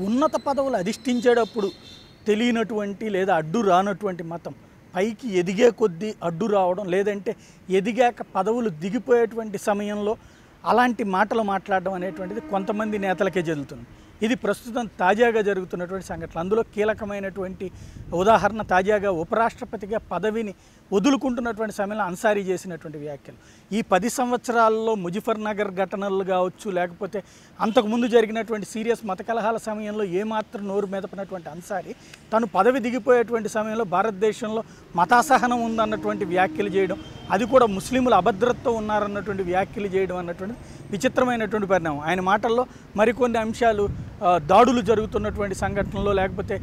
ఉన్నత పదవులు అధిష్ఠించేటప్పుడు తెలియనటువంటి లేదా అడ్డు రానటువంటి మతం పైకి ఎదిగే కొద్దీ అడ్డు రావడం లేదంటే ఎదిగాక పదవులు దిగిపోయేటువంటి సమయంలో అలాంటి మాటలు మాట్లాడడం అనేటువంటిది కొంతమంది నేతలకే జరుగుతుంది. ఇది ప్రస్తుతం తాజాగా జరుగుతున్నటువంటి సంఘటన. అందులో కీలకమైనటువంటి ఉదాహరణ తాజాగా ఉపరాష్ట్రపతిగా పదవిని వదులుకుంటున్నటువంటి సమయంలో అన్సారీ చేసినటువంటి వ్యాఖ్యలు. ఈ పది సంవత్సరాల్లో ముజఫర్నగర్ ఘటనలు కావచ్చు లేకపోతే అంతకుముందు జరిగినటువంటి సీరియస్ మత కలహాల సమయంలో ఏమాత్రం నోరు మెదపనటువంటి అన్సారీ తను పదవి దిగిపోయేటువంటి సమయంలో భారతదేశంలో మతాసహనం ఉందన్నటువంటి వ్యాఖ్యలు చేయడం అది కూడా ముస్లింలు అభద్రతతో ఉన్నారన్నటువంటి వ్యాఖ్యలు చేయడం అన్నటువంటి విచిత్రమైనటువంటి పరిణామం. ఆయన మాటల్లో మరికొన్ని అంశాలు దాడులు జరుగుతున్నటువంటి సంఘటనలో లేకపోతే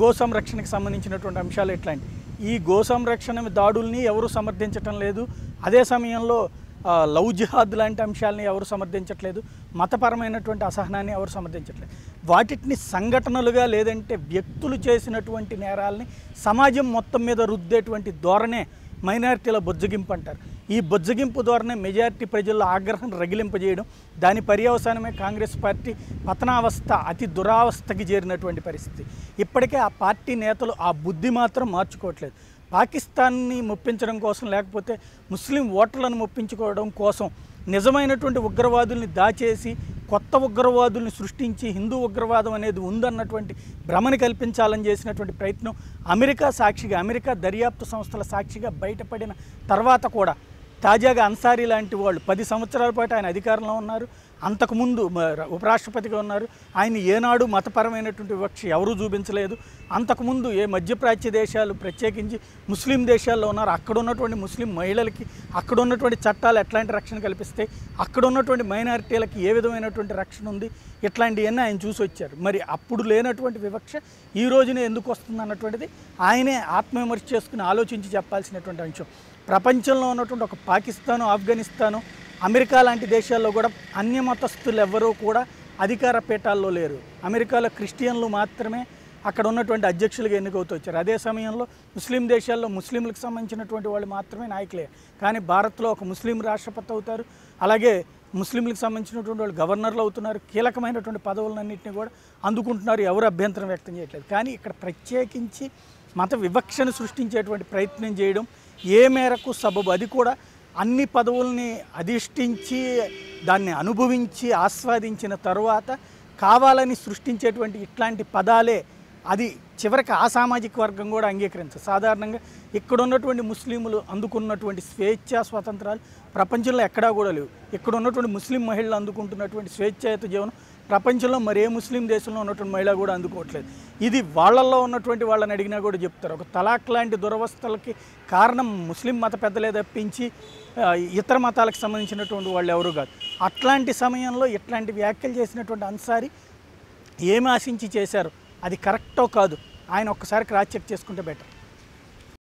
గో సంరక్షణకు సంబంధించినటువంటి అంశాలు ఎట్లాంటి? ఈ గో సంరక్షణ దాడుల్ని ఎవరు సమర్థించటం లేదు. అదే సమయంలో లవ్ జిహాద్ లాంటి అంశాలని ఎవరు సమర్థించట్లేదు. మతపరమైనటువంటి అసహనాన్ని ఎవరు సమర్థించట్లేదు. వాటిని సంఘటనలుగా లేదంటే వ్యక్తులు చేసినటువంటి నేరాలని సమాజం మొత్తం మీద రుద్దేటువంటి ధోరణే మైనారిటీల బొజ్జగింపు అంటారు. ఈ బొజ్జగింపు ద్వారానే మెజారిటీ ప్రజల్లో ఆగ్రహం రగిలింపజేయడం దాని పర్యవసానమే కాంగ్రెస్ పార్టీ పతనావస్థ అతి దురావస్థకి చేరినటువంటి పరిస్థితి. ఇప్పటికే ఆ పార్టీ నేతలు ఆ బుద్ధి మాత్రం మార్చుకోవట్లేదు. పాకిస్తాన్ని మొప్పించడం కోసం లేకపోతే ముస్లిం ఓటర్లను మొప్పించుకోవడం కోసం నిజమైనటువంటి ఉగ్రవాదుల్ని దాచేసి కొత్త ఉగ్రవాదుల్ని సృష్టించి హిందూ ఉగ్రవాదం అనేది ఉందన్నటువంటి భ్రమని కల్పించాలని చేసినటువంటి ప్రయత్నం అమెరికా సాక్షిగా అమెరికా దర్యాప్తు సంస్థల సాక్షిగా బయటపడిన తర్వాత కూడా తాజాగా అన్సారీ లాంటి వాళ్ళు పది సంవత్సరాల పాటు ఆయన అధికారంలో ఉన్నారు. అంతకుముందు ఉపరాష్ట్రపతిగా ఉన్నారు. ఆయన ఏనాడు మతపరమైనటువంటి వివక్ష ఎవరూ చూపించలేదు. అంతకుముందు ఏ మధ్యప్రాచ్య దేశాలు ప్రత్యేకించి ముస్లిం దేశాల్లో ఉన్నారు. అక్కడ ఉన్నటువంటి ముస్లిం మహిళలకి అక్కడ ఉన్నటువంటి చట్టాలు ఎట్లాంటి రక్షణ కల్పిస్తాయి అక్కడ ఉన్నటువంటి మైనారిటీలకి ఏ విధమైనటువంటి రక్షణ ఉంది ఇట్లాంటివన్నీ ఆయన చూసి వచ్చారు. మరి అప్పుడు లేనటువంటి వివక్ష ఈ రోజునే ఎందుకు వస్తుంది అన్నటువంటిది ఆయనే ఆత్మవిమర్శ చేసుకుని ఆలోచించి చెప్పాల్సినటువంటి అంశం. ప్రపంచంలో ఉన్నటువంటి ఒక పాకిస్తాను ఆఫ్ఘనిస్తాను అమెరికా లాంటి దేశాల్లో కూడా అన్య మతస్థులు ఎవ్వరూ కూడా అధికార పీఠాల్లో లేరు. అమెరికాలో క్రిస్టియన్లు మాత్రమే అక్కడ ఉన్నటువంటి అధ్యక్షులుగా ఎన్నికవుతూ వచ్చారు. అదే సమయంలో ముస్లిం దేశాల్లో ముస్లింలకు సంబంధించినటువంటి వాళ్ళు మాత్రమే నాయకులే. కానీ భారత్లో ఒక ముస్లిం రాష్ట్రపతి అవుతారు. అలాగే ముస్లింలకు సంబంధించినటువంటి వాళ్ళు గవర్నర్లు అవుతున్నారు. కీలకమైనటువంటి పదవులన్నింటినీ కూడా అందుకుంటున్నారు. ఎవరు అభ్యంతరం వ్యక్తం చేయట్లేదు. కానీ ఇక్కడ ప్రత్యేకించి మత వివక్షను సృష్టించేటువంటి ప్రయత్నం చేయడం ఏ మేరకు సబబు అది కూడా అన్ని పదవుల్ని అధిష్ఠించి దాన్ని అనుభవించి ఆస్వాదించిన తరువాత కావాలని సృష్టించేటువంటి ఇట్లాంటి పదాలే అది చివరికి ఆ సామాజిక వర్గం కూడా అంగీకరించదు. సాధారణంగా ఇక్కడ ఉన్నటువంటి ముస్లింలు అందుకున్నటువంటి స్వేచ్ఛ స్వాతంత్రాలు ప్రపంచంలో ఎక్కడా కూడా లేవు. ఇక్కడ ఉన్నటువంటి ముస్లిం మహిళలు అందుకుంటున్నటువంటి స్వేచ్ఛాయుత జీవనం ప్రపంచంలో మరే ముస్లిం దేశంలో ఉన్నటువంటి మహిళ కూడా అందుకోవట్లేదు. ఇది వాళ్ళల్లో ఉన్నటువంటి వాళ్ళని అడిగినా కూడా చెప్తారు. ఒక తలాక్ లాంటి దురవస్థలకి కారణం ముస్లిం మత పెద్దలే తప్పించి ఇతర మతాలకు సంబంధించినటువంటి వాళ్ళు ఎవరు కాదు. అట్లాంటి సమయంలో ఇట్లాంటి వ్యాఖ్యలు చేసినటువంటి అన్సారి ఏమి ఆశించి చేశారు? అది కరెక్టో కాదు. ఆయన ఒక్కసారి క్రాస్ చెక్ చేసుకుంటే బెటర్.